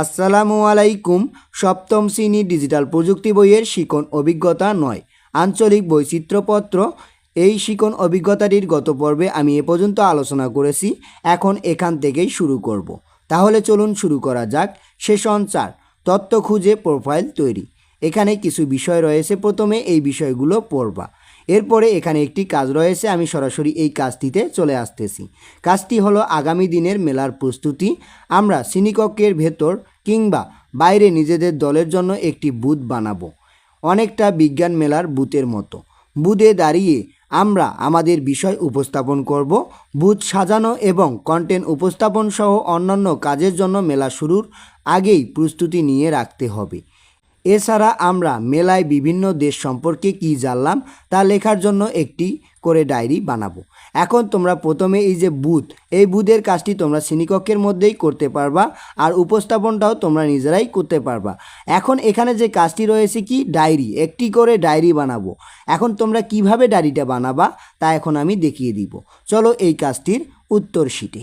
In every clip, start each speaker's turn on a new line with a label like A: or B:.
A: আসসালামু আলাইকুম, সপ্তম শ্রেণি ডিজিটাল প্রযুক্তি বইয়ের শিকন অভিজ্ঞতা নয়। আঞ্চলিক বৈচিত্র্যপত্র, এই শিকন অভিজ্ঞতাটির গত পর্বে আমি এ পর্যন্ত আলোচনা করেছি, এখন এখান থেকেই শুরু করব। তাহলে চলুন শুরু করা যাক। সেশন চার তত্ত্ব খুঁজে প্রোফাইল তৈরি। এখানে কিছু বিষয় রয়েছে, প্রথমে এই বিষয়গুলো পড়বা। এরপরে এখানে একটি কাজ রয়েছে, আমি সরাসরি এই কাজটিতে চলে আসতেছি। কাজটি হলো আগামী দিনের মেলার প্রস্তুতি। আমরা শ্রেণীকক্ষের ভেতর কিংবা বাইরে নিজেদের দলের জন্য একটি বুথ বানাবো। অনেকটা বিজ্ঞান মেলার বুথের মতো। বুথে দাঁড়িয়ে আমরা আমাদের বিষয় উপস্থাপন করব, বুথ সাজানো এবং কন্টেন্ট উপস্থাপন সহ অন্যান্য কাজের জন্য মেলা শুরুর আগেই প্রস্তুতি নিয়ে রাখতে হবে। এছাড়া আমরা মেলায় বিভিন্ন দেশ সম্পর্কে কি জানলাম তা লেখার জন্য একটি করে ডায়েরি বানাবো। এখন তোমরা প্রথমে এই যে বুথ, এই বুথের কাজটি তোমরা শ্রেণীকক্ষের মধ্যেই করতে পারবা আর উপস্থাপনটাও তোমরা নিজেরাই করতে পারবা। এখন এখানে যে কাজটি রয়েছে কি? ডায়েরি, একটি করে ডায়েরি বানাবো। এখন তোমরা কীভাবে ডায়েরিটা বানাবা তা এখন আমি দেখিয়ে দিব। চলো এই কাজটির উত্তর শিটে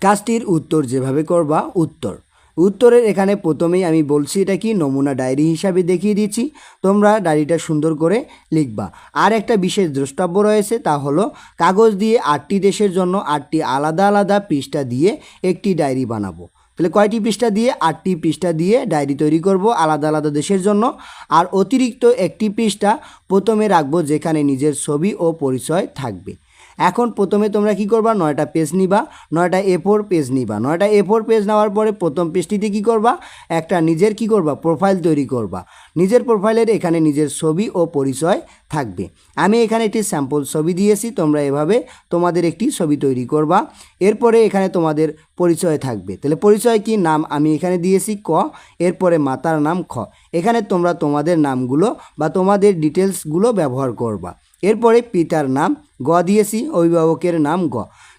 A: কাজটির উত্তর যেভাবে করবা, উত্তর। উত্তরের এখানে প্রথমেই আমি বলছি এটা কি, নমুনা ডায়েরি হিসাবে দেখিয়ে দিচ্ছি। তোমরা ডায়েরিটা সুন্দর করে লিখবা। আর একটা বিশেষ দ্রষ্টব্য রয়েছে, তা হলো কাগজ দিয়ে আটটি দেশের জন্য আটটি আলাদা আলাদা পৃষ্ঠা দিয়ে একটি ডায়েরি বানাবো। তাহলে কয়টি পৃষ্ঠা দিয়ে? আটটি পৃষ্ঠা দিয়ে ডায়েরি তৈরি করব আলাদা আলাদা দেশের জন্য। আর অতিরিক্ত একটি পৃষ্ঠা প্রথমে রাখব যেখানে নিজের ছবি ও পরিচয় থাকবে। এখন প্রথমে তোমরা কি করবা? নয়টা পেজ নিবা। নয়টা এ ফোর পেজ নিবা। নয়টা এ ফোর পেজ নেওয়ার পরে প্রথম পেজটিতে কি করবা? একটা নিজের কি করবা? প্রোফাইল তৈরি করবা। নিজের প্রোফাইলের এখানে নিজের ছবি ও পরিচয় থাকবে। আমি এখানে একটি স্যাম্পল ছবি দিয়েছি। তোমরা এভাবে তোমাদের একটি ছবি তৈরি করবা। এরপরে এখানে তোমাদের পরিচয় থাকবে। তাহলে পরিচয় কি? নাম আমি এখানে দিয়েছি, ক। এরপরে মাতার নাম, খ। এখানে তোমরা তোমাদের নামগুলো বা তোমাদের ডিটেলসগুলো ব্যবহার করবা। এরপরে পিতার নাম গ দিয়েছি, অভিভাবকের নাম গ।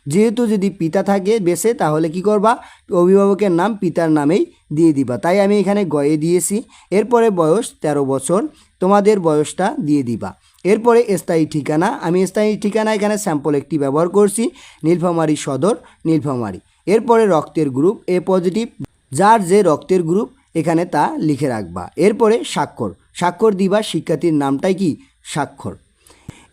A: যেহেতু যদি পিতা থাকে বেশে, তাহলে কি করবা? অভিভাবকের নাম পিতার নামেই দিয়ে দিবা। তাই আমি এখানে গয়ে দিয়েছি। এরপরে বয়স ১৩ বছর, তোমাদের বয়সটা দিয়ে দিবা। এরপরে স্থায়ী ঠিকানা, আমি স্থায়ী ঠিকানা এখানে স্যাম্পল একটি ব্যবহার করছি, নীলফামারী সদর, নীলফামারী। এরপরে রক্তের গ্রুপ এ পজিটিভ যার যে রক্তের গ্রুপ এখানে তা লিখে রাখবা। এরপরে স্বাক্ষর। স্বাক্ষর দিবা শিক্ষার্থীর নামটাই কি? স্বাক্ষর।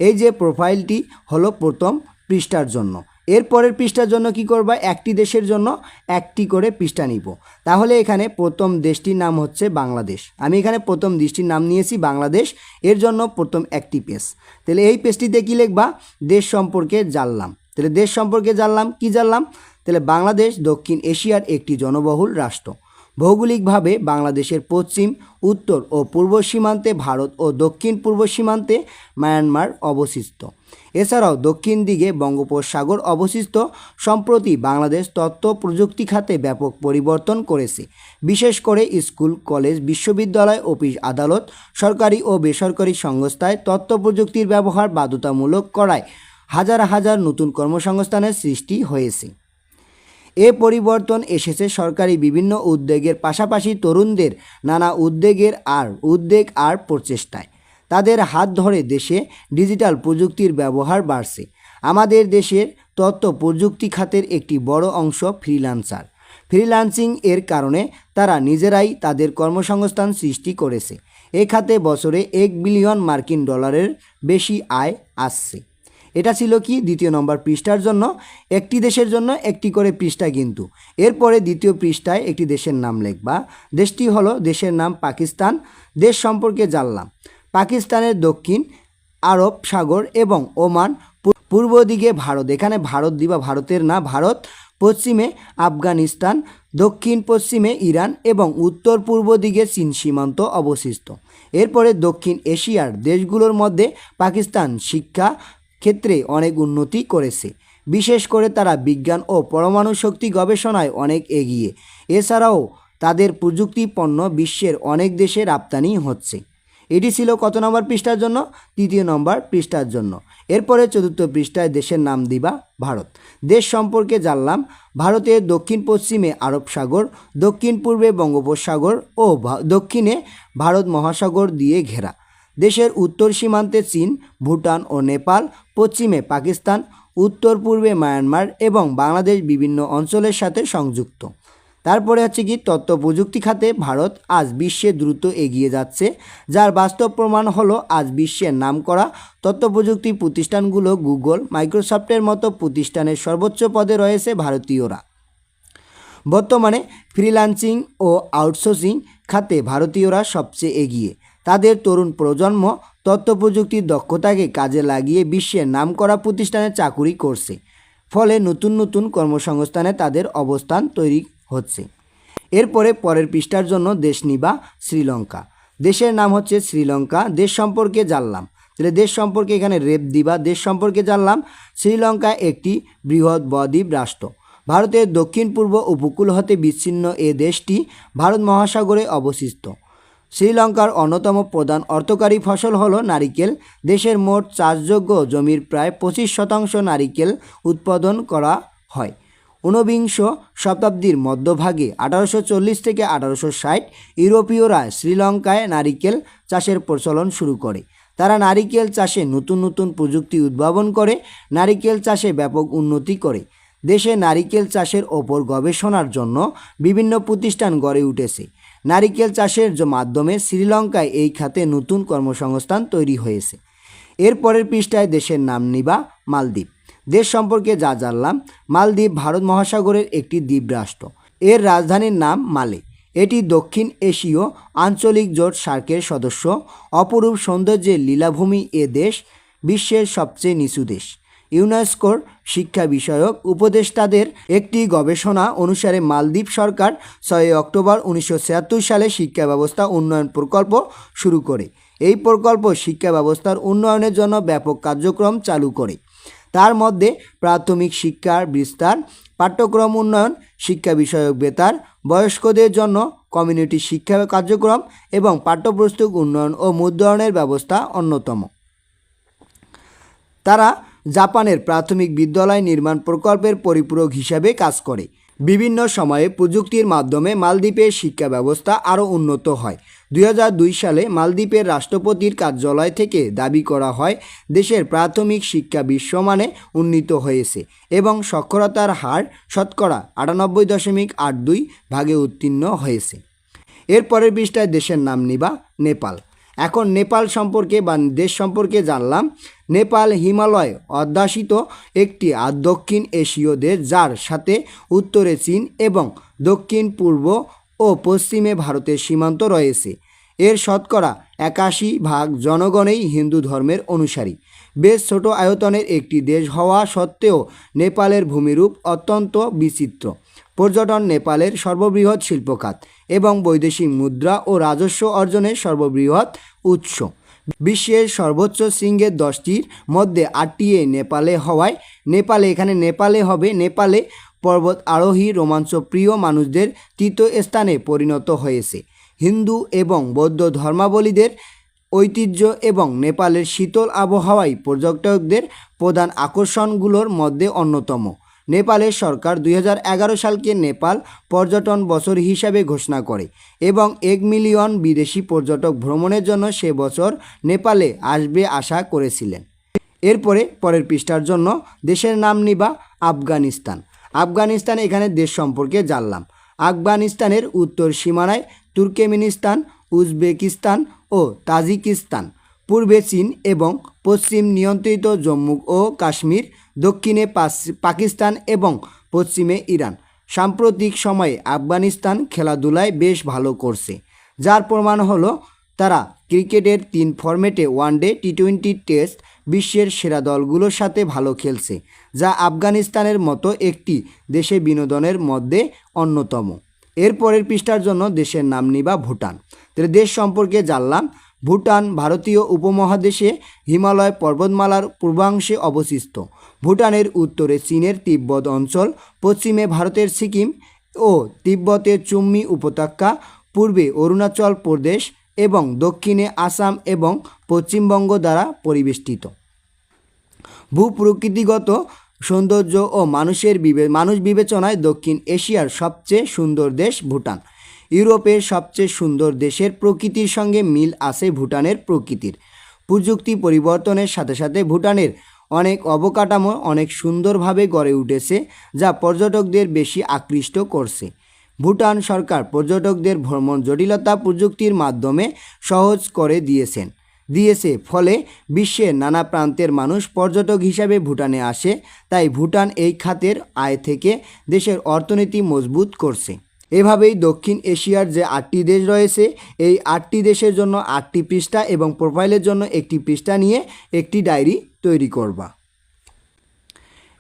A: এই যে প্রোফাইলটি হলো প্রথম পৃষ্ঠার জন্য। এরপরের পৃষ্ঠার জন্য কি করবা? একটি দেশের জন্য একটি করে পৃষ্ঠা নিব। তাহলে এখানে প্রথম দেশটির নাম হচ্ছে বাংলাদেশ। আমি এখানে প্রথম দেশটির নাম নিয়েছি বাংলাদেশ। এর জন্য প্রথম একটি পেজ। তাহলে এই পেজটিতে কি লিখবা? দেশ সম্পর্কে জানলাম। তাহলে দেশ সম্পর্কে জানলাম। কি জানলাম? তাহলে বাংলাদেশ, দক্ষিণ এশিয়ার একটি জনবহুল রাষ্ট্র। ভৌগোলিকভাবে বাংলাদেশের পশ্চিম, উত্তর ও পূর্ব সীমান্তে ভারত ও দক্ষিণ পূর্ব সীমান্তে মায়ানমার অবস্থিত। এছাড়াও দক্ষিণ দিকে বঙ্গোপসাগর অবস্থিত। সম্প্রতি বাংলাদেশ তথ্য প্রযুক্তি খাতে ব্যাপক পরিবর্তন করেছে। বিশেষ করে স্কুল, কলেজ, বিশ্ববিদ্যালয়, অফিস আদালত, সরকারি ও বেসরকারি সংস্থায় তথ্য প্রযুক্তির ব্যবহার বাধ্যতামূলক করায় হাজার হাজার নতুন কর্মসংস্থানের সৃষ্টি হয়েছে। এ পরিবর্তন এসেছে সরকারি বিভিন্ন উদ্যোগের পাশাপাশি তরুণদের নানা উদ্যোগের আর উদ্যোগ আর প্রচেষ্টায়। তাদের হাত ধরে দেশে ডিজিটাল প্রযুক্তির ব্যবহার বাড়ছে। আমাদের দেশের তথ্য প্রযুক্তি খাতের একটি বড় অংশ ফ্রিল্যান্সার। ফ্রিল্যান্সিং এর কারণে তারা নিজেরাই তাদের কর্মসংস্থান সৃষ্টি করেছে। এ খাতে বছরে এক বিলিয়ন মার্কিন ডলারের বেশি আয় আসছে। এটা ছিল কি? দ্বিতীয় নম্বর পৃষ্ঠার জন্য, একটি দেশের জন্য একটি করে পৃষ্ঠা কিন্তু। এরপরে দ্বিতীয় পৃষ্ঠায় একটি দেশের নাম লেখবা। দেশটি হলো, দেশের নাম পাকিস্তান। দেশ সম্পর্কে জানলাম। পাকিস্তানের দক্ষিণ আরব সাগর এবং ওমান পূর্ব দিকে ভারত। এখানে ভারত দিবা, ভারতের না, ভারত। পশ্চিমে আফগানিস্তান, দক্ষিণ পশ্চিমে ইরান এবং উত্তর পূর্ব দিকে চীন সীমান্ত অবস্থিত। এরপরে দক্ষিণ এশিয়ার দেশগুলোর মধ্যে পাকিস্তান শিক্ষা ক্ষেত্রে অনেক উন্নতি করেছে। বিশেষ করে তারা বিজ্ঞান ও পরমাণু শক্তি গবেষণায় অনেক এগিয়ে। এছাড়াও তাদের প্রযুক্তি পণ্য বিশ্বের অনেক দেশে রপ্তানি হচ্ছে। এটি ছিল কত নম্বর পৃষ্ঠার জন্য? তৃতীয় নম্বর পৃষ্ঠার জন্য। এরপরে চতুর্থ পৃষ্ঠায় দেশের নাম দিবা ভারত। দেশ সম্পর্কে জানলাম ভারতের দক্ষিণ পশ্চিমে আরব সাগর, দক্ষিণ পূর্বে বঙ্গোপসাগর ও দক্ষিণে ভারত মহাসাগর দিয়ে ঘেরা। দেশের উত্তর সীমান্তে চীন, ভুটান ও নেপাল, পশ্চিমে পাকিস্তান, উত্তর পূর্বে মায়ানমার এবং বাংলাদেশ বিভিন্ন অঞ্চলের সাথে সংযুক্ত। তারপরে হচ্ছে কি, তথ্য প্রযুক্তি খাতে ভারত আজ বিশ্বে দ্রুত এগিয়ে যাচ্ছে, যার বাস্তব প্রমাণ হলো আজ বিশ্বের নামকরা তথ্য প্রযুক্তি প্রতিষ্ঠানগুলো গুগল, মাইক্রোসফটের মতো প্রতিষ্ঠানের সর্বোচ্চ পদে রয়েছে ভারতীয়রা। বর্তমানে ফ্রিল্যান্সিং ও আউটসোর্সিং খাতে ভারতীয়রা সবচেয়ে এগিয়ে। তাদের তরুণ প্রজন্ম তথ্য প্রযুক্তির দক্ষতাকে কাজে লাগিয়ে বিশ্বের নামকরা প্রতিষ্ঠানে চাকুরি করছে। ফলে নতুন নতুন কর্মসংস্থানে তাদের অবস্থান তৈরি হচ্ছে। এরপরে পরের পৃষ্ঠার জন্য দেশ নিবা শ্রীলঙ্কা। দেশের নাম হচ্ছে শ্রীলঙ্কা, দেশ সম্পর্কে জানলাম। তাহলে দেশ সম্পর্কে এখানে রেপ দিবা, দেশ সম্পর্কে জানলাম। শ্রীলঙ্কা একটি বৃহৎ বদ্বীপ রাষ্ট্র। ভারতের দক্ষিণ পূর্ব উপকূল হতে বিচ্ছিন্ন এ দেশটি ভারত মহাসাগরে অবস্থিত। শ্রীলঙ্কার অন্যতম প্রধান অর্থকারী ফসল হল নারিকেল। দেশের মোট চাষযোগ্য জমির প্রায় পঁচিশ শতাংশ নারিকেল উৎপাদন করা হয়। ঊনবিংশ শতাব্দীর মধ্যভাগে আঠারোশো চল্লিশ থেকে আঠারোশো ষাট ইউরোপীয়রা শ্রীলঙ্কায় নারিকেল চাষের প্রচলন শুরু করে। তারা নারিকেল চাষে নতুন নতুন প্রযুক্তি উদ্ভাবন করে, নারিকেল চাষে ব্যাপক উন্নতি করে। দেশে নারিকেল চাষের ওপর গবেষণার জন্য বিভিন্ন প্রতিষ্ঠান গড়ে উঠেছে। নারিকেল চাষের মাধ্যমে শ্রীলঙ্কায় এই খাতে নতুন কর্মসংস্থান তৈরি হয়েছে। এর পরের পৃষ্ঠায় দেশের নাম নিবা মালদ্বীপ। দেশ সম্পর্কে যা জানলাম, মালদ্বীপ ভারত মহাসাগরের একটি দ্বীপ রাষ্ট্র এর রাজধানীর নাম মালে। এটি দক্ষিণ এশীয় আঞ্চলিক জোট সার্কের সদস্য। অপরূপ সৌন্দর্যের লীলাভূমি এ দেশ, বিশ্বের সবচেয়ে নিচু দেশ। ইউনেস্কোর শিক্ষা বিষয়ক উপদেষ্টাদের একটি গবেষণা অনুসারে মালদ্বীপ সরকার ছয় অক্টোবর উনিশশো ছিয়াত্তর সালে শিক্ষা ব্যবস্থা উন্নয়ন প্রকল্প শুরু করে। এই প্রকল্প শিক্ষা ব্যবস্থার উন্নয়নের জন্য ব্যাপক কার্যক্রম চালু করে। তার মধ্যে প্রাথমিক শিক্ষার বিস্তার, পাঠ্যক্রম উন্নয়ন, শিক্ষা বিষয়ক বেতার, বয়স্কদের জন্য কমিউনিটি শিক্ষা কার্যক্রম এবং পাঠ্যপুস্তক উন্নয়ন ও মুদ্রণের ব্যবস্থা অন্যতম। তারা জাপানের প্রাথমিক বিদ্যালয় নির্মাণ প্রকল্পের পরিপূরক হিসাবে কাজ করে। বিভিন্ন সময়ে প্রযুক্তির মাধ্যমে মালদ্বীপের শিক্ষা ব্যবস্থা আরও উন্নত হয়। দুই হাজার দুই সালে মালদ্বীপের রাষ্ট্রপতির কার্যালয় থেকে দাবি করা হয়, দেশের প্রাথমিক শিক্ষা বিশ্বমানে উন্নীত হয়েছে এবং সাক্ষরতার হার শতকরা আটানব্বই দশমিক আট দুই ভাগে উত্তীর্ণ হয়েছে। এরপরের পৃষ্ঠায় দেশের নাম নিবা, নেপাল। এখন নেপাল সম্পর্কে বা দেশ সম্পর্কে জানলাম। নেপাল হিমালয় অধ্যাসিত একটি আর দক্ষিণ এশীয় দেশ যার সাথে উত্তরে চীন এবং দক্ষিণ পূর্ব ও পশ্চিমে ভারতের সীমান্ত রয়েছে। এর শতকরা একাশি ভাগ জনগণেই হিন্দু ধর্মের অনুসারী। বেশ ছোট আয়তনের একটি দেশ হওয়া সত্ত্বেও নেপালের ভূমিরূপ অত্যন্ত বিচিত্র। পর্যটন নেপালের সর্ববৃহৎ শিল্পখাত এবং বৈদেশিক মুদ্রা ও রাজস্ব অর্জনের সর্ববৃহৎ উৎস। বিশ্বের সর্বোচ্চ শৃঙ্গের দশটির মধ্যে আটটি নেপালে হওয়ায় নেপালে, এখানে নেপালে হবে। নেপালে পর্বত আরোহী রোমাঞ্চপ্রিয় মানুষদের তৃতীয় স্থানে পরিণত হয়েছে। হিন্দু এবং বৌদ্ধ ধর্মাবলীদের ঐতিহ্য এবং নেপালের শীতল আবহাওয়াই পর্যটকদের প্রধান আকর্ষণগুলোর মধ্যে অন্যতম। নেপালের সরকার দুই হাজার এগারো সালকে নেপাল পর্যটন বছর হিসাবে ঘোষণা করে এবং এক মিলিয়ন বিদেশি পর্যটক ভ্রমণের জন্য সে বছর নেপালে আসবে আশা করেছিলেন। এরপরে পরের পৃষ্ঠার জন্য দেশের নাম নিবা আফগানিস্তান। আফগানিস্তান এখানে দেশ সম্পর্কে জানলাম। আফগানিস্তানের উত্তর সীমানায় তুর্কমেনিস্তান, উজবেকিস্তান ও তাজিকিস্তান, পূর্বে চীন এবং পশ্চিম নিয়ন্ত্রিত জম্মু ও কাশ্মীর দক্ষিণে পাকিস্তান এবং পশ্চিমে ইরান। সাম্প্রতিক সময়ে আফগানিস্তান খেলাধুলায় বেশ ভালো করছে। যার প্রমাণ হলো, তারা ক্রিকেটের তিন ফরম্যাটে ওয়ানডে টি টোয়েন্টি টেস্ট বিশ্বের সেরা দলগুলোর সাথে ভালো খেলছে, যা আফগানিস্তানের মতো একটি দেশে বিনোদনের মধ্যে অন্যতম। এরপরের পৃষ্ঠার জন্য দেশের নাম নিবা ভুটান। তাহলে দেশ সম্পর্কে জানলাম, ভুটান ভারতীয় উপমহাদেশে হিমালয় পর্বতমালার পূর্বাংশে অবস্থিত। ভুটানের উত্তরে চীনের তিব্বত অঞ্চল, পশ্চিমে ভারতের সিকিম ও তিব্বতের চুম্মি উপত্যকা, পূর্বে অরুণাচল প্রদেশ এবং দক্ষিণে আসাম এবং পশ্চিমবঙ্গ দ্বারা পরিবেষ্টিত। ভূপ্রকৃতিগত সৌন্দর্য ও মানুষের বিবে, মানুষ বিবেচনায় দক্ষিণ এশিয়ার সবচেয়ে সুন্দর দেশ ভুটান। ইউরোপের সবচেয়ে সুন্দর দেশের প্রকৃতির সঙ্গে মিল আছে ভুটানের প্রকৃতির। প্রযুক্তি পরিবর্তনের সাথে সাথে ভুটানের অনেক অবকাঠামো অনেক সুন্দরভাবে গড়ে উঠেছে, যা পর্যটকদের বেশি আকৃষ্ট করছে। ভুটান সরকার পর্যটকদের ভ্রমণ জটিলতা প্রযুক্তির মাধ্যমে সহজ করে দিয়েছেন। দিয়েছে ফলে বিশ্বের নানা প্রান্তের মানুষ পর্যটক হিসাবে ভুটানে আসে, তাই ভুটান এই খাতের আয় থেকে দেশের অর্থনীতি মজবুত করছে। এভাবেই দক্ষিণ এশিয়ার যে আটটি দেশ রয়েছে, এই আটটি দেশের জন্য আটটি পৃষ্ঠা এবং প্রোফাইলের জন্য একটি পৃষ্ঠা নিয়ে একটি ডায়েরি তৈরি করবা।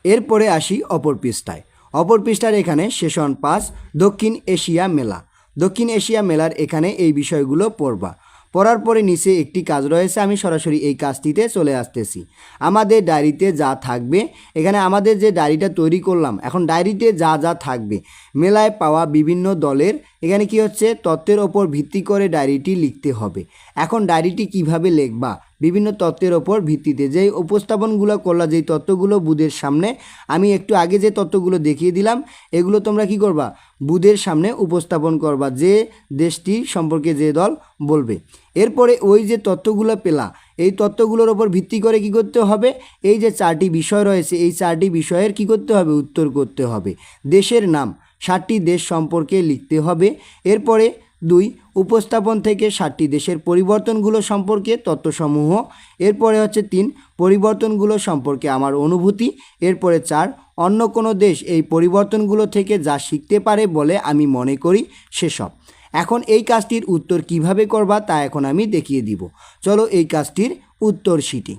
A: এরপরে আসি অপর পৃষ্ঠায়। অপর পৃষ্ঠার এখানে সেশন পাঁচ, দক্ষিণ এশিয়া মেলা। দক্ষিণ এশিয়া মেলার এখানে এই বিষয়গুলো পড়বা। পড়ার পরে নিচে একটি কাজ রয়েছে, আমি সরাসরি এই কাজটিতে চলে আসতেছি। আমাদের ডায়েরিতে যা থাকবে, এখানে আমাদের যে ডায়েরিটা তৈরি করলাম, এখন ডায়েরিতে যা যা থাকবে, মেলায় পাওয়া বিভিন্ন দলের, এখানে কি হচ্ছে তত্ত্বের ওপর ভিত্তি করে ডায়েরিটি লিখতে হবে। এখন ডায়েরিটি কীভাবে লিখবা বিভিন্ন তত্ত্বের ওপর ভিত্তিতে। যেই উপস্থাপনগুলো করলা, যেই তত্ত্বগুলো বুধের সামনে, আমি একটু আগে যে তত্ত্বগুলো দেখিয়ে দিলাম, এগুলো তোমরা কি করবা? বুধের সামনে উপস্থাপন করবা, যে দেশটি সম্পর্কে যে দল বলবে। এরপরে ওই যে তত্ত্বগুলো পেলা, এই তত্ত্বগুলোর ওপর ভিত্তি করে কি করতে হবে? এই যে চারটি বিষয় রয়েছে, এই চারটি বিষয়ের কি করতে হবে? উত্তর করতে হবে। দেশের নাম ষাটটি দেশ সম্পর্কে লিখতে হবে। এরপরে দুই, উপস্থাপন থেকে ষাটটি দেশের পরিবর্তনগুলো সম্পর্কে তত্ত্বসমূহ। এরপরে হচ্ছে তিন, পরিবর্তনগুলো সম্পর্কে আমার অনুভূতি। এরপরে চার, অন্য কোনো দেশ এই পরিবর্তনগুলো থেকে যা শিখতে পারে বলে আমি মনে করি, সেসব। এখন এই কাজটির উত্তর কীভাবে করবা তা এখন আমি দেখিয়ে দিব। চলো এই কাজটির উত্তর শিটি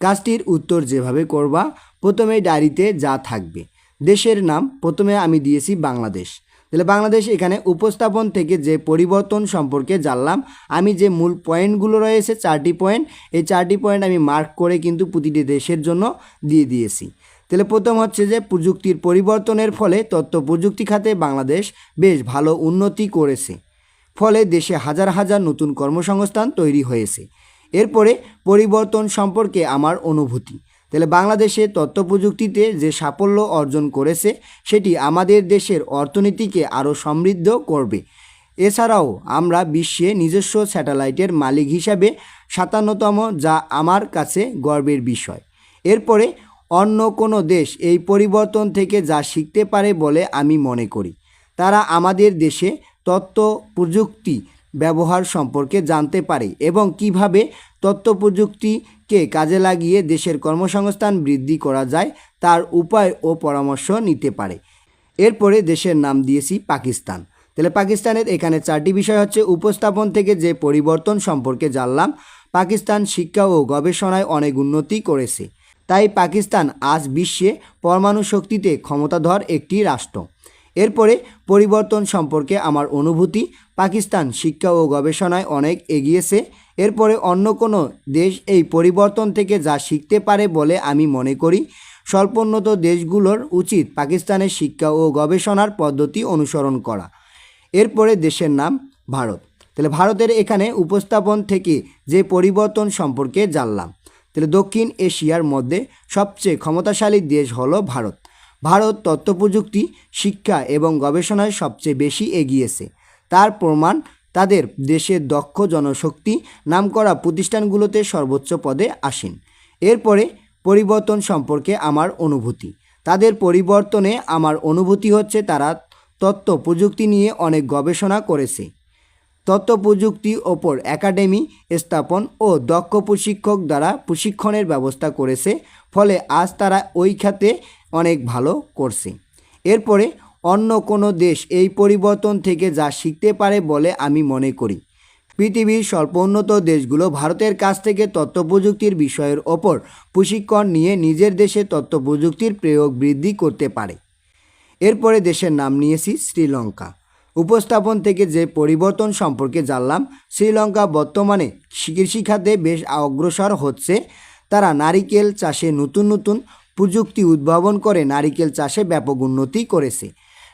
A: কাজটির উত্তর যেভাবে করবা, প্রথমে ডায়েরিতে যা থাকবে। দেশের নাম, প্রথমে আমি দিয়েছি বাংলাদেশ। তাহলে বাংলাদেশ এখানে উপস্থাপন থেকে যে পরিবর্তন সম্পর্কে জানলাম, আমি যে মূল পয়েন্টগুলো রয়েছে, চারটি পয়েন্ট এই চারটি পয়েন্ট আমি মার্ক করে কিন্তু প্রতিটি দেশের জন্য দিয়ে দিয়েছি। তাহলে প্রথম হচ্ছে যে প্রযুক্তির পরিবর্তনের ফলে তথ্য প্রযুক্তি খাতে বাংলাদেশ বেশ ভালো উন্নতি করেছে। ফলে দেশে হাজার হাজার নতুন কর্মসংস্থান তৈরি হয়েছে। এরপরে পরিবর্তন সম্পর্কে আমার অনুভূতি। তাহলে বাংলাদেশে তথ্য প্রযুক্তিতে যে সাফল্য অর্জন করেছে, সেটি আমাদের দেশের অর্থনীতিকে আরও সমৃদ্ধ করবে। এছাড়াও আমরা বিশ্বে নিজস্ব স্যাটেলাইটের মালিক হিসাবে সাতান্নতম, যা আমার কাছে গর্বের বিষয়। এরপরে অন্য কোনো দেশ এই পরিবর্তন থেকে যা শিখতে পারে বলে আমি মনে করি। তারা আমাদের দেশে তথ্য প্রযুক্তি ব্যবহার সম্পর্কে জানতে পারে এবং কীভাবে তথ্য প্রযুক্তিকে কাজে লাগিয়ে দেশের কর্মসংস্থান বৃদ্ধি করা যায় তার উপায় ও পরামর্শ নিতে পারে। এরপরে দেশের নাম দিয়েছি পাকিস্তান। তাহলে পাকিস্তানের এখানে চারটি বিষয় হচ্ছে উপস্থাপন থেকে যে পরিবর্তন সম্পর্কে জানলাম, পাকিস্তান শিক্ষা ও গবেষণায় অনেক উন্নতি করেছে। তাই পাকিস্তান আজ বিশ্বে পরমাণু শক্তিতে ক্ষমতাধর একটি রাষ্ট্র। এরপরে পরিবর্তন সম্পর্কে আমার অনুভূতি, পাকিস্তান শিক্ষা ও গবেষণায় অনেক এগিয়েছে এরপরে অন্য কোনো দেশ এই পরিবর্তন থেকে যা শিখতে পারে বলে আমি মনে করি। স্বল্পোন্নত দেশগুলোর উচিত পাকিস্তানের শিক্ষা ও গবেষণার পদ্ধতি অনুসরণ করা। এরপরে দেশের নাম ভারত। তাহলে ভারতের এখানে উপস্থাপন থেকে যে পরিবর্তন সম্পর্কে জানলাম। তাহলে দক্ষিণ এশিয়ার মধ্যে সবচেয়ে ক্ষমতাশালী দেশ হলো ভারত। ভারত তথ্যপ্রযুক্তি, শিক্ষা এবং গবেষণায় সবচেয়ে বেশি এগিয়েছে। তার প্রমাণ তাদের দেশের দক্ষ জনশক্তি নামকরা প্রতিষ্ঠানগুলোতে সর্বোচ্চ পদে আসেন। এরপরে পরিবর্তন সম্পর্কে আমার অনুভূতি। তাদের পরিবর্তনে আমার অনুভূতি হচ্ছে তারা তথ্য প্রযুক্তি নিয়ে অনেক গবেষণা করেছে। তথ্য প্রযুক্তি ওপর একাডেমি স্থাপন ও দক্ষ প্রশিক্ষক দ্বারা প্রশিক্ষণের ব্যবস্থা করেছে, ফলে আজ তারা ওই খাতে অনেক ভালো করছে। এরপরে অন্য কোনো দেশ এই পরিবর্তন থেকে যা শিখতে পারে বলে আমি মনে করি। পৃথিবীর স্বল্পোন্নত দেশগুলো ভারতের কাছ থেকে তথ্য প্রযুক্তির বিষয়ের ওপর প্রশিক্ষণ নিয়ে নিজের দেশে তথ্য প্রযুক্তির প্রয়োগ বৃদ্ধি করতে পারে। এরপরে দেশের নাম নিয়েছি শ্রীলঙ্কা। উপস্থাপন থেকে যে পরিবর্তন সম্পর্কে জানলাম, শ্রীলঙ্কা বর্তমানে কৃষিখাতে বেশ অগ্রসর হচ্ছে। তারা নারিকেল চাষে নতুন নতুন প্রযুক্তি উদ্ভাবন করে নারিকেল চাষে ব্যাপক উন্নতি করেছে।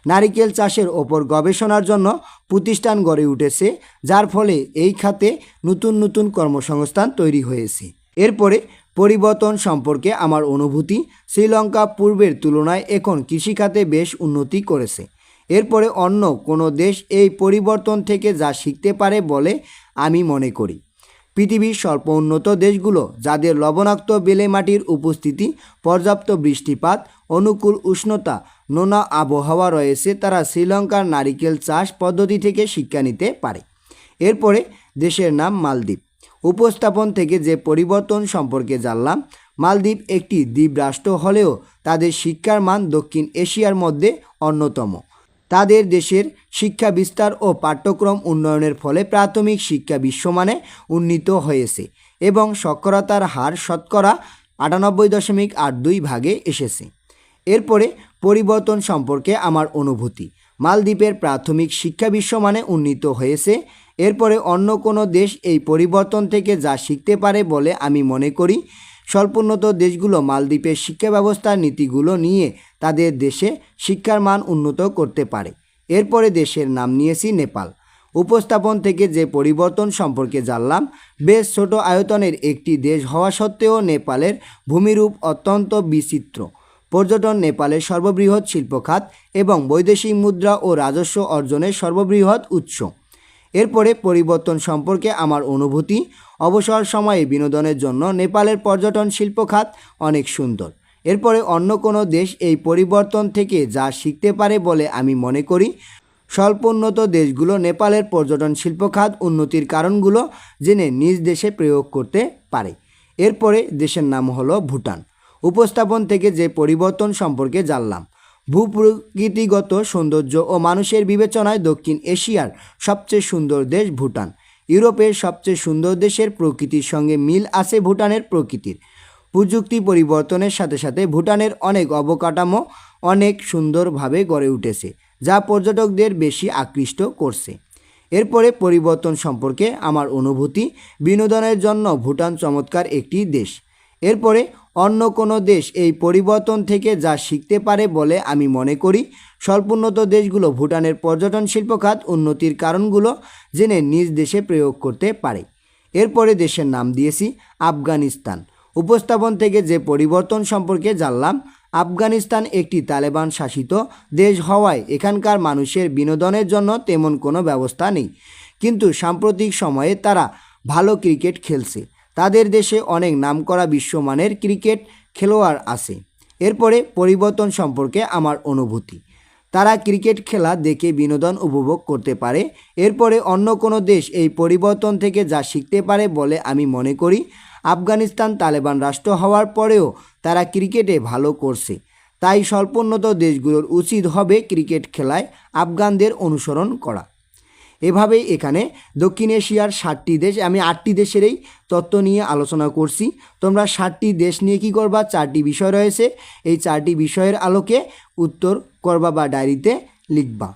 A: নারিকেল চাষের ওপর গবেষণার জন্য প্রতিষ্ঠান গড়ে উঠেছে, যার ফলে এই খাতে নতুন নতুন কর্মসংস্থান তৈরি হয়েছে। এরপরে পরিবর্তন সম্পর্কে আমার অনুভূতি, শ্রীলঙ্কা পূর্বের তুলনায় এখন কৃষিখাতে বেশ উন্নতি করেছে। এরপরে অন্য কোনো দেশ এই পরিবর্তন থেকে যা শিখতে পারে বলে আমি মনে করি। পৃথিবীর স্বল্প উন্নত দেশগুলো, যাদের লবণাক্ত বেলে মাটির উপস্থিতি, পর্যাপ্ত বৃষ্টিপাত, অনুকূল উষ্ণতা নোনা আবহাওয়া রয়েছে, তারা শ্রীলঙ্কার নারিকেল চাষ পদ্ধতি থেকে শিক্ষা নিতে পারে। এরপরে দেশের নাম মালদ্বীপ। উপস্থাপন থেকে যে পরিবর্তন সম্পর্কে জানলাম, মালদ্বীপ একটি দ্বীপ রাষ্ট্র হলেও তাদের শিক্ষার মান দক্ষিণ এশিয়ার মধ্যে অন্যতম। তাদের দেশের শিক্ষা বিস্তার ও পাঠ্যক্রম উন্নয়নের ফলে প্রাথমিক শিক্ষা বিশ্বমানে উন্নীত হয়েছে এবং সাক্ষরতার হার শতকরা আটানব্বই দশমিক আট দুই ভাগে এসেছে। এরপরে পরিবর্তন সম্পর্কে আমার অনুভূতি। মালদ্বীপের প্রাথমিক শিক্ষা বিশ্বমানে উন্নীত হয়েছে। এরপরে অন্য কোনো দেশ এই পরিবর্তন থেকে যা শিখতে পারে বলে আমি মনে করি। স্বল্পোন্নত দেশগুলো মালদ্বীপের শিক্ষা ব্যবস্থার নীতিগুলো নিয়ে তাদের দেশে শিক্ষার মান উন্নত করতে পারে। এরপরে দেশের নাম নিয়েছি নেপাল। উপস্থাপন থেকে যে পরিবর্তন সম্পর্কে জানলাম, বেশ ছোট আয়তনের একটি দেশ হওয়া সত্ত্বেও নেপালের ভূমিরূপ অত্যন্ত বিচিত্র। পর্যটন নেপালের সর্ববৃহৎ শিল্পখাত এবং বৈদেশিক মুদ্রা ও রাজস্ব অর্জনের সর্ববৃহৎ উৎস। এরপরে পরিবর্তন সম্পর্কে আমার অনুভূতি, অবসর সময়ে বিনোদনের জন্য নেপালের পর্যটন শিল্পখাত অনেক সুন্দর। এরপরে অন্য কোনো দেশ এই পরিবর্তন থেকে যা শিখতে পারে বলে আমি মনে করি, স্বল্পোন্নত দেশগুলো নেপালের পর্যটন শিল্পখাত উন্নতির কারণগুলো জেনে নিজ দেশে প্রয়োগ করতে পারে। এরপরে দেশের নাম হলো ভুটান। উপস্থাপন থেকে যে পরিবর্তন সম্পর্কে জানলাম। ভূপ্রকৃতিগত সৌন্দর্য ও মানুষের বিবেচনায় দক্ষিণ এশিয়ার সবচেয়ে সুন্দর দেশ ভুটান। ইউরোপের সবচেয়ে সুন্দর দেশের প্রকৃতির সঙ্গে মিল আছে ভুটানের প্রকৃতির। প্রযুক্তি পরিবর্তনের সাথে সাথে ভুটানের অনেক অবকাঠামো অনেক সুন্দরভাবে গড়ে উঠেছে, যা পর্যটকদের বেশি আকৃষ্ট করছে। এরপরে পরিবর্তন সম্পর্কে আমার অনুভূতি, বিনোদনের জন্য ভুটান চমৎকার একটি দেশ। এরপরে অন্য কোনো দেশ এই পরিবর্তন থেকে যা শিখতে পারে বলে আমি মনে করি। স্বল্পোন্নত দেশগুলো ভুটানের পর্যটন শিল্পখাত উন্নতির কারণগুলো জেনে নিজ দেশে প্রয়োগ করতে পারে। এরপরে দেশের নাম দিয়েছি আফগানিস্তান। উপস্থাপন থেকে যে পরিবর্তন সম্পর্কে জানলাম, আফগানিস্তান একটি তালেবান শাসিত দেশ হওয়ায় এখানকার মানুষের বিনোদনের জন্য তেমন কোনো ব্যবস্থা নেই। কিন্তু সাম্প্রতিক সময়ে তারা ভালো ক্রিকেট খেলছে। তাদের দেশে অনেক নামকরা বিশ্বমানের ক্রিকেট খেলোয়াড় আছে। এরপরে পরিবর্তন সম্পর্কে আমার অনুভূতি। তারা ক্রিকেট খেলা দেখে বিনোদন উপভোগ করতে পারে। এরপরে অন্য কোনো দেশ এই পরিবর্তন থেকে যা শিখতে পারে বলে আমি মনে করি, আফগানিস্তান তালেবান রাষ্ট্র হওয়ার পরেও তারা ক্রিকেটে ভালো করছে। তাই স্বল্পোন্নত দেশগুলোর উচিত হবে ক্রিকেট খেলায় আফগানদের অনুসরণ করা। এভাবেই এখানে দক্ষিণ এশিয়ার ষাটটি দেশ, আমি আটটি দেশেরই তত্ত্ব নিয়ে আলোচনা করছি। তোমরা ষাটটি দেশ নিয়ে কী করবা? চারটি বিষয় রয়েছে। এই চারটি বিষয়ের আলোকে উত্তর করবা বা ডায়েরিতে লিখবা।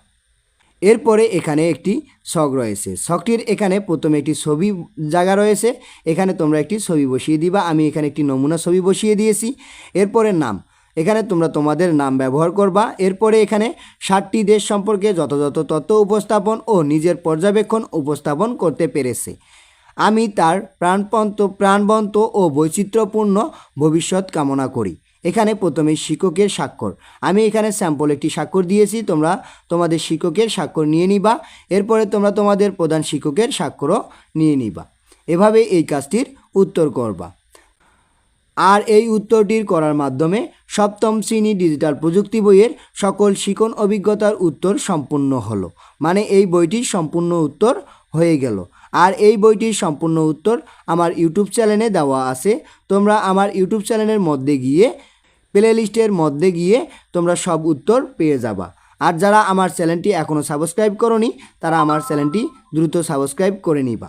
A: এরপরে এখানে একটি শখ রয়েছে। শখটির এখানে প্রথমে একটি ছবি জায়গা রয়েছে। এখানে তোমরা একটি ছবি বসিয়ে দিবা। আমি এখানে একটি নমুনা ছবি বসিয়ে দিয়েছি। এরপরে নাম। এখানে তোমরা তোমাদের নাম ব্যবহার করবা। এরপরে এখানে ষাটটি দেশ সম্পর্কে যথাযথ তথ্য উপস্থাপন ও নিজের পর্যবেক্ষণ উপস্থাপন করতে পেরেছে। আমি তার প্রাণপন্ত, প্রাণবন্ত ও বৈচিত্র্যপূর্ণ ভবিষ্যৎ কামনা করি। এখানে প্রথমে শিক্ষকের স্বাক্ষর। আমি এখানে স্যাম্পল একটি স্বাক্ষর দিয়েছি। তোমরা তোমাদের শিক্ষকের স্বাক্ষর নিয়ে নিবা। এরপরে তোমরা তোমাদের প্রধান শিক্ষকের স্বাক্ষরও নিয়ে নিবা। এভাবে এই কাজটির উত্তর করবা। আর এই উত্তরটির করার মাধ্যমে সপ্তম শ্রেণি ডিজিটাল প্রযুক্তি বইয়ের সকল শিকন অভিজ্ঞতার উত্তর সম্পূর্ণ হলো। মানে এই বইটির সম্পূর্ণ উত্তর হয়ে গেল। আর এই বইটির সম্পূর্ণ উত্তর আমার ইউটিউব চ্যানেলে দেওয়া আছে। তোমরা আমার ইউটিউব চ্যানেলের মধ্যে গিয়ে প্লে লিস্টের মধ্যে গিয়ে তোমরা সব উত্তর পেয়ে যাবা। আর যারা আমার চ্যানেলটি এখনও সাবস্ক্রাইব করনি, তারা আমার চ্যানেলটি দ্রুত সাবস্ক্রাইব করে নিবা।